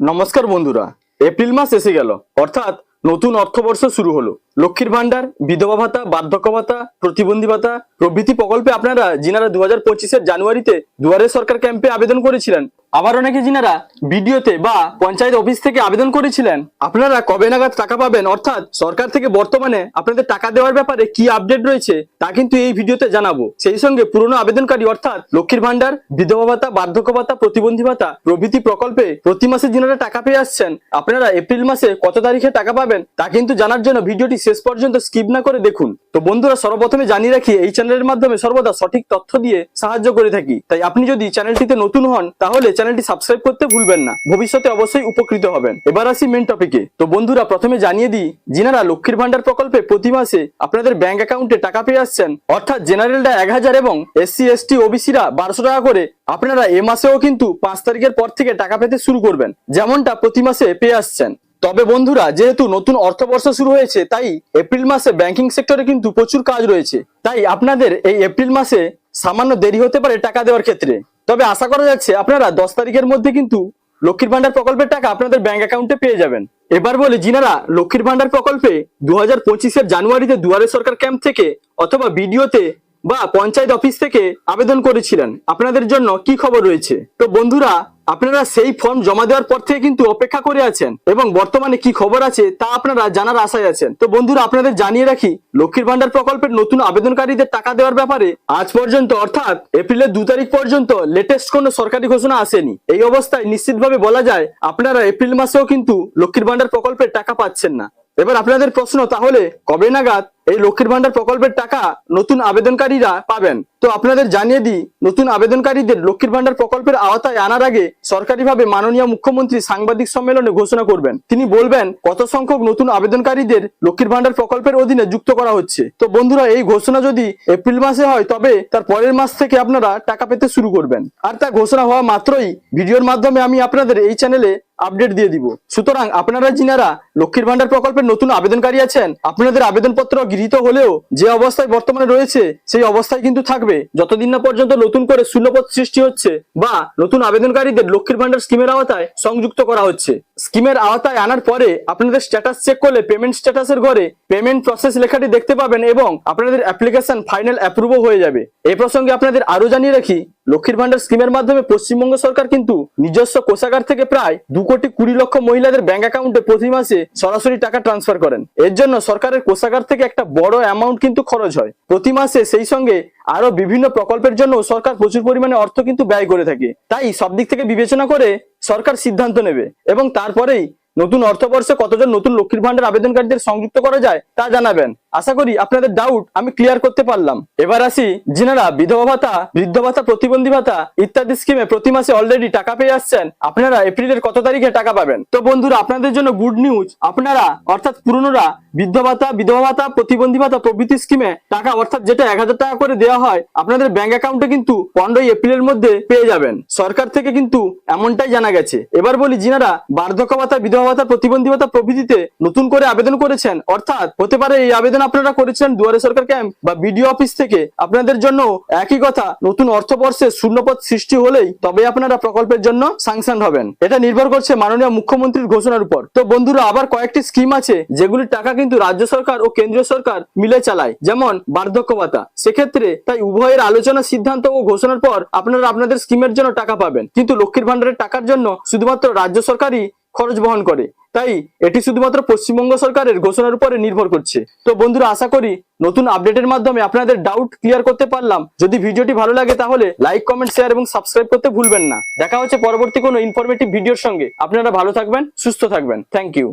নমস্কার বন্ধুরা, এপ্রিল মাস এসে গেল। অর্থাৎ নতুন অর্থবর্ষ শুরু হলো। লক্ষ্মীর ভান্ডার বিধবা ভাতা, বার্ধক্য ভাতা, প্রতিবন্ধী ভাতা প্রভৃতি প্রকল্পে আপনারা, যিনারা দু হাজার পঁচিশের জানুয়ারিতে দুয়ারে সরকার ক্যাম্পে আবেদন করেছিলেন আবার অনেকে যিনারা ভিডিওতে বা পঞ্চায়েত অফিস থেকে আবেদন করেছিলেন? আপনারা কবে নাগাদ টাকা পাবেন? অর্থাৎ সরকার থেকে বর্তমানে আপনাদের টাকা দেওয়ার ব্যাপারে কি আপডেট রয়েছে তা কিন্তু এই ভিডিওতে জানাব। সেই সঙ্গে পুরনো আবেদনকারী অর্থাৎ লক্ষ্মীর ভান্ডার বিধবা ভাতা, বার্ধক্য ভাতা, প্রতিবন্ধী ভাতা, প্রভৃতি প্রকল্পে প্রতি মাসে যিনারা টাকা পেয়ে আসছেন। আপনারা এপ্রিল মাসে কত তারিখে টাকা পাবেন তা কিন্তু জানার জন্য ভিডিওটি শেষ পর্যন্ত স্কিপ না করে দেখুন। তো বন্ধুরা, সর্বপ্রথমে জানিয়ে রাখি, এই চ্যানেলের মাধ্যমে সর্বদা সঠিক তথ্য দিয়ে সাহায্য করে থাকি। তাই আপনি যদি চ্যানেলটিতে নতুন হন, তাহলে চ্যানেলটি সাবস্ক্রাইব করতে ভুলবেন না। ভবিষ্যতে অবশ্যই উপকৃত হবেন। এবার আসি মেন টপিকে তো বন্ধুরা, প্রথমে জানিয়ে দিই, যিনারা লক্ষ্মীর ভান্ডার প্রকল্পে প্রতি মাসে আপনাদের ব্যাংক অ্যাকাউন্টে টাকা পেয়ে আসছেন, অর্থাৎ জেনারেলরা এক হাজার এবং এসসি এসটি ওবিসিরা বারোশো টাকা করে আপনারা এ মাসেও কিন্তু পাঁচ তারিখের পর থেকে টাকা পেতে শুরু করবেন, যেমনটা প্রতি মাসে পেয়ে আসছেন। তবে বন্ধুরা, যেহেতু নতুন অর্থবর্ষ শুরু হয়েছে, তাই এপ্রিল মাসে ব্যাংকিং সেক্টরে কিন্তু প্রচুর কাজ রয়েছে। তাই আপনাদের এই এপ্রিল মাসে সামান্য দেরি হতে পারে টাকা দেওয়ার ক্ষেত্রে। তবে আশা করা যাচ্ছে আপনারা দশ তারিখের মধ্যে কিন্তু লক্ষ্মীর ভান্ডার প্রকল্পের টাকা আপনাদের ব্যাংক অ্যাকাউন্টে পেয়ে যাবেন। এবার বলে, জিনারা লক্ষ্মীর ভান্ডার প্রকল্পে দু হাজার পঁচিশের জানুয়ারিতে দুয়ারে সরকার ক্যাম্প থেকে অথবা ভিডিওতে বা পঞ্চায়েত অফিস থেকে আবেদন করেছিলেন। আপনাদের জন্য কি খবর রয়েছে? তো বন্ধুরা, আপনারা সেই ফর্ম জমা দেওয়ার পর থেকে কিন্তু অপেক্ষা করে আছেন এবং বর্তমানে কি খবর আছে তা আপনারা জানার আশায় আছেন। তো বন্ধুরা, আপনাদের জানিয়ে রাখি, লক্ষ্মীর ভান্ডার প্রকল্পের নতুন আবেদনকারীদের টাকা দেওয়ার ব্যাপারে আজ পর্যন্ত, অর্থাৎ এপ্রিলের দু তারিখ পর্যন্ত লেটেস্ট কোনো সরকারি ঘোষণা আসেনি। এই অবস্থায় নিশ্চিতভাবে বলা যায়, আপনারা এপ্রিল মাসেও কিন্তু লক্ষ্মীর ভান্ডার প্রকল্পের টাকা পাচ্ছেন না। এবার আপনাদের প্রশ্ন, তাহলে কবে নাগাদ এই লক্ষ্মীর ভান্ডার প্রকল্পের টাকা নতুন আবেদনকারীরা পাবেন। তো আপনাদের জানিয়ে দিই, নতুন আবেদনকারীদের লক্ষ্মীর ভান্ডার প্রকল্পের আওতায় আনার আগে সরকারিভাবে মাননীয় মুখ্যমন্ত্রী সাংবাদিক সম্মেলনে ঘোষণা করবেন। তিনি বলবেন, কত সংখ্যক নতুন আবেদনকারীদের লক্ষ্মীর ভান্ডার প্রকল্পের অধীনে যুক্ত করা হচ্ছে। তো বন্ধুরা, এই ঘোষণা যদি এপ্রিল মাসে হয়, তবে তার পরের মাস থেকে আপনারা টাকা পেতে শুরু করবেন। আর তা ঘোষণা হওয়া মাত্রই ভিডিওর মাধ্যমে আমি আপনাদের এই চ্যানেলে আপডেট দিয়ে দিব। সুতরাং আপনারা যিনারা লক্ষ্মীর ভান্ডার প্রকল্পের নতুন আবেদনকারী আছেন, আপনাদের আবেদনপত্র গৃহীত হলেও যে অবস্থায় বর্তমানে রয়েছে, সেই অবস্থায় কিন্তু থাকবে। যতদিন না পর্যন্ত নতুন করে শূন্যপদ সৃষ্টি হচ্ছে বা নতুন আবেদনকারীদের লক্ষ্মীর ভান্ডার স্কিমের আওতায় সংযুক্ত করা হচ্ছে। স্কিমের আওতায় আনার পরে আপনাদের স্ট্যাটাস চেক করলে পেমেন্ট স্ট্যাটাসের ঘরে পেমেন্ট প্রসেস লেখাটি দেখতে পাবেন এবং আপনাদের অ্যাপ্লিকেশন ফাইনাল অ্যাপ্রুভও হয়ে যাবে। এই প্রসঙ্গে আপনাদের আরও জানিয়ে রাখি, লক্ষ্মীর ভান্ডার স্কিমের মাধ্যমে পশ্চিমবঙ্গ সরকার কিন্তু নিজস্ব কোষাগার থেকে প্রায় দু কোটি কুড়ি লক্ষ মহিলাদের ব্যাংক অ্যাকাউন্টে প্রতি মাসে সরাসরি টাকা ট্রান্সফার করেন। এর জন্য সরকারের কোষাগার থেকে একটা বড় অ্যামাউন্ট কিন্তু খরচ হয়। প্রতি মাসে সেই সঙ্গে আরও বিভিন্ন প্রকল্পের জন্য সরকার প্রচুর পরিমাণে অর্থ কিন্তু ব্যয় করে থাকে। তাই সব দিক থেকে বিবেচনা করে সরকার সিদ্ধান্ত নেবে এবং তারপরেই নতুন অর্থবর্ষে কতজন নতুন লক্ষ্মীর ভান্ডার আবেদনকারীদের সংযুক্ত করা যায় তা জানাবেন। আশা করি আপনাদের ডাউট আমি ক্লিয়ার করতে পারলাম। এবার আসি, যিনারা বিধবা ভাতা, বৃদ্ধ ভাতা, প্রতিবন্ধী ভাতা ইত্যাদি স্কিমে প্রতি মাসে অলরেডি টাকা পেয়ে আসছেন, আপনারা এপ্রিলের কত তারিখে টাকা পাবেন? তো বন্ধুরা, আপনাদের জন্য গুড নিউজ আপনারা অর্থাৎ পুরনোরা বৃদ্ধ ভাতা, বিধবা ভাতা, প্রতিবন্ধী ভাতা প্রভৃতি স্কিমে টাকা, অর্থাৎ যেটা এক হাজার টাকা করে দেওয়া হয়, আপনাদের ব্যাংক অ্যাকাউন্টে কিন্তু পনেরোই এপ্রিলের মধ্যে পেয়ে যাবেন। সরকার থেকে কিন্তু এমনটাই জানা গেছে। এবার বলি, যিনারা বার্ধক্য ভাতা, বিধবা ভাতা, প্রতিবন্ধী ভাতা প্রভৃতিতে নতুন করে আবেদন করেছেন, অর্থাৎ হতে পারে এই আবেদন আপনারা করেছিলেন দুয়ারে সরকার ক্যাম্প বা বিডিও অফিস থেকে, আপনাদের জন্য একই কথা, নতুন অর্থবর্ষে শূন্যপদ সৃষ্টি হলেই তবে আপনারা প্রকল্পের জন্য সাংশন হবেন। এটা নির্ভর করছে মাননীয় মুখ্যমন্ত্রীর ঘোষণার উপর। তো বন্ধুরা, আবার কয়েকটি স্কিম আছে যেগুলির টাকা কিন্তু রাজ্য সরকার ও কেন্দ্রীয় সরকার মিলে চালায়। যেমন বার্ধক্য ভাতা। সেক্ষেত্রে তাই উভয়ের আলোচনা, সিদ্ধান্ত ও ঘোষণার পর আপনারা আপনাদের স্কিমের জন্য টাকা পাবেন। কিন্তু লক্ষ্মীর ভান্ডারের টাকার জন্য শুধুমাত্র রাজ্য সরকারই খরচ বহন করে। তাই এটি শুধুমাত্র পশ্চিমবঙ্গ সরকারের ঘোষণার উপরে নির্ভর করছে। তো বন্ধুরা, আশা করি নতুন আপডেটের মাধ্যমে আপনাদের ডাউট ক্লিয়ার করতে পারলাম। যদি ভিডিওটি ভালো লাগে তাহলে লাইক কমেন্ট শেয়ার এবং সাবস্ক্রাইব করতে ভুলবেন না। দেখা হচ্ছে পরবর্তী কোনো ইনফরমেটিভ ভিডিওর সঙ্গে। আপনারা ভালো থাকবেন, সুস্থ থাকবেন। Thank you